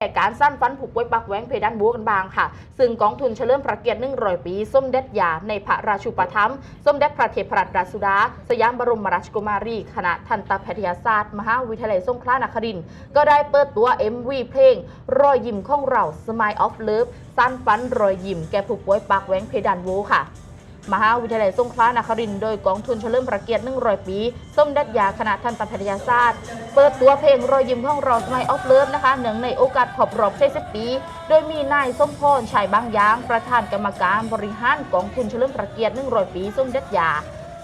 แก่การสั้นฟันผูกไว้ปักแหวงเพดานบัวกันบางค่ะ ซึ่งกองทุนเฉลิมพระเกียรติ100ปี ส้มเด็ดยาในพระราชูปถัมภ์ส้มเด็จพระเทพรัตนราชสุดา สยามบรมราชกุมารี คณะทันตแพทยศาสตร์ มหาวิทยาลัยสงขลานครินทร์ก็ได้เปิดตัว MV เพลง รอยยิ้มของเรา Smile of Love สั้นฟันรอยยิ้มแก่ผู้ป่วยปากแหวงเพดานโวค่ะ มหาวิทยาลัยสงขลานครินโดยกองทุนเฉลิมพระเกียรติ100 ปี ส้มด็ดยาคณะทันตแพทยศาสตร์ เปิดตัวเพลงรอยยิ้มของเรา Smile of Love นะคะเนื่งในโอกาสขอบรอบ40ปี โดยมีนายส้มพรชัยบางยาง ประธานกรรมการบริหารกองทุนเฉลิมพระเกียรติ100 ปี ส้มด็ดยา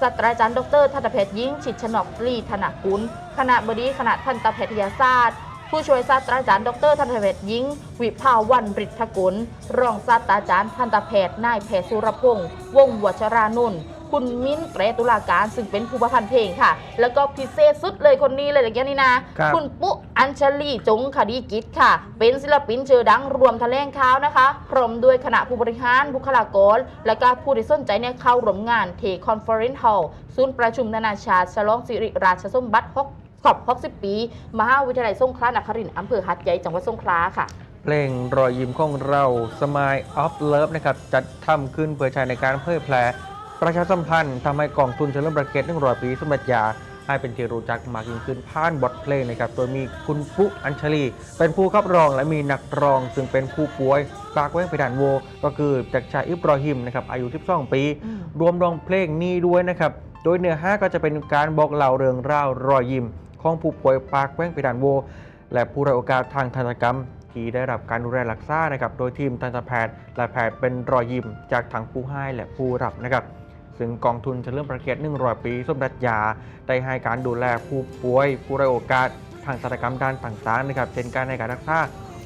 ศาสตราจารย์ดรทันตแพทย์หญิงชิดชนกตรีธนกุลคณะบดีคณะทันตแพทยศาสตร์ ผู้ช่วยศาสตราจารย์ดรทันตแพทย์หญิงวิภาวันบริทธกุล รองศาสตราจารย์ทันตแพทย์นายแพทย์สุรพงษ์วงศ์วัชรานนท์คุณมิ้นท์เกรตุลาการซึ่งเป็นผู้ประพันธ์เพลงค่ะ แล้วก็พิเศษสุดเลยคนนี้เลยอย่างนี้นะครับคุณปุ๊อัญชลีจงคดีกิจค่ะ เป็นศิลปินชื่อดังรวมแถลงข่าวนะคะ พร้อมด้วยคณะผู้บริหารบุคลากร และก็ผู้ที่สนใจเนี่ยเข้าร่วมงานเทคอนเฟอเรนซ์ฮอลล์ศูนย์ประชุมนานาชาติฉลองสิริราชสมบัติ6 ขอบ60 ปี มหาวิทยาลัยสงขลานครินทร์อำเภอหัดใหญ่จังหวัดสงขลาค่ะ เพลงรอยยิ้มของเรา Smile of Love นะครับจัดทำขึ้นเพื่อใช้ในการเผยแพร่ประชาสัมพันธ์ทำให้กองทุนเฉลิมพระเกียรติ100 ปีสมเด็จยาให้เป็นที่รู้จักมากยิ่งขึ้นผ่านบทเพลงนะครับ โดยมีคุณปุ๊อัญชลี เป็นผู้ขับร้องและมีนักร้อง ซึ่งเป็นผู้ป่วยปากแว้งเพดานโว ก็คือจากชายอิบรอฮิมนะครับอายุ 12 ปีอืมรวมร้องเพลงนี้ด้วยนะครับ โดยเนื้อหาก็จะเป็นการบอกเล่าเรื่องราวรอยยิ้ม ของผู้ป่วยปากแว้งเพดานโว และผู้ได้โอกาสทางทันตกรรม ที่ได้รับการดูแลรักษานะครับโดยทีมทันตแพทย์และแพทย์เป็นรอยยิ้มจากทางผู้ให้และผู้รับนะครับซึ่งกองทุนเฉลิมพระเกียรติ100 ปี สมเด็จยา ได้ให้การดูแลผู้ป่วย ผู้ได้โอกาส ทางศัลยกรรมด้านต่างๆนะครับเช่นการในการรักษา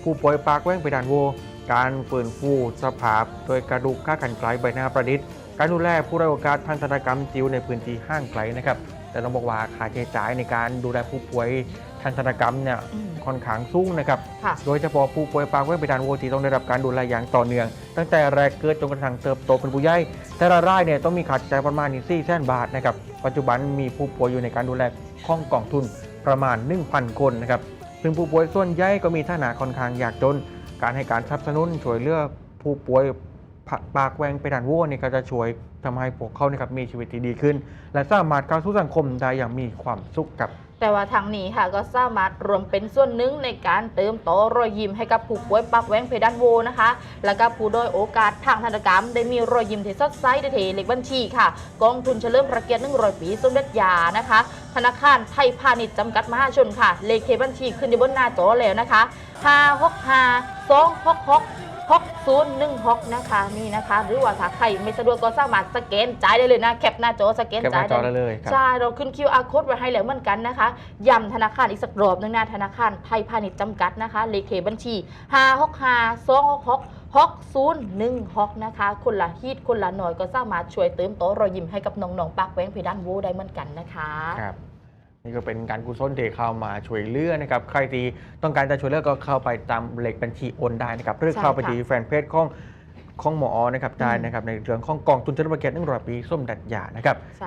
ผู้ป่วยปากแว้งเพดานโว การฟื้นฟูสภาพ โดยกระดูกข้ากันไกลใบหน้าประดิษฐ์ การดูแลผู้ได้โอกาสทางศัลยกรรมจิ๋วในพื้นที่ห้างไกลนะครับ แต่ต้องบอกว่าค่าใช้จ่ายในการดูแลผู้ป่วยทางศัลยกรรมเนี่ยอืมค่อนข้างสูงนะครับ ค่ะ โดยเฉพาะผู้ป่วยปากแว้งเพดานโวที่ต้องได้รับการดูแลอย่างต่อเนื่อง ตั้งแต่แรกเกิดจนกระทั่งเติบโตเป็นผู้ใหญ่แต่ละรายเนี่ยต้องมีค่าใช้จ่ายประมาณ4แสนบาทนะครับปัจจุบันมีผู้ป่วยอยู่ในการดูแลของกองทุนประมาณ 1,000 คนนะครับซึ่งผู้ป่วยส่วนใหญ่ก็มีฐานะค่อนข้างยากจน การให้การสนับสนุนช่วยเหลือผู้ป่วย ปากแหวงเพดานโวเนี่ยก็จะช่วยทำให้พวกเขานะครับมีชีวิตที่ดีขึ้น และสามารถเข้าสู่สังคมได้อย่างมีความสุขกับแต่ว่าทางนี้ค่ะก็สามารถรวมเป็นส่วนหนึ่งในการเติมต่อรอยยิ้มให้กับผู้ป่วยปากแหวงเพดานโวนะคะ และก็ผู้ด้อยโอกาสทางทันกรรม ได้มีรอยยิ้มที่สดใสได้เทเลขบัญชีค่ะ กองทุนเฉลิมพระเกียรติ100ปีสมเด็จยานะคะ ธนาคารไทยพาณิชย์จำกัดมหาชนค่ะ เลขที่บัญชีขึ้นอยู่บนหน้าจอแล้วนะคะ565 266 6016 นะคะนี่นะคะ หรือว่าถ้าใครไม่สะดวกก็สามารถสแกนจ่ายได้เลยนะ แคปหน้าจอสแกนแคปหจ่าน้ายจอได้เลยครับ ใช่เราขึ้น QR code ไว้ให้แล้วเหมือนกันนะคะย้ำธนาคารอีกสักรอบหนึงนะธนาคารไทยพาณิชย์จำกัดนะคะเลขที่บัญชี 565 266 6016 นะคะ คนละฮีดคนละหน่อยก็สามารถช่วยเติมโตะรอยยิ้มให้กับน้องๆปากแหวงเพดานโวได้เหมือนกันนะคะ ครับ นี่ก็เป็นการกุศลที่เข้ามาช่วยเหลือนะครับ ใครที่ต้องการจะช่วยเหลือก็เข้าไปตามเลขบัญชีโอนได้นะครับหรือใช่เข้าไปค่ะที่แฟนเพจของของหมอนะครับได้อืมนะครับในเรื่องของกองทุนเฉลิมพระเกียรติ100ปีส้มดัดยานะครับใช่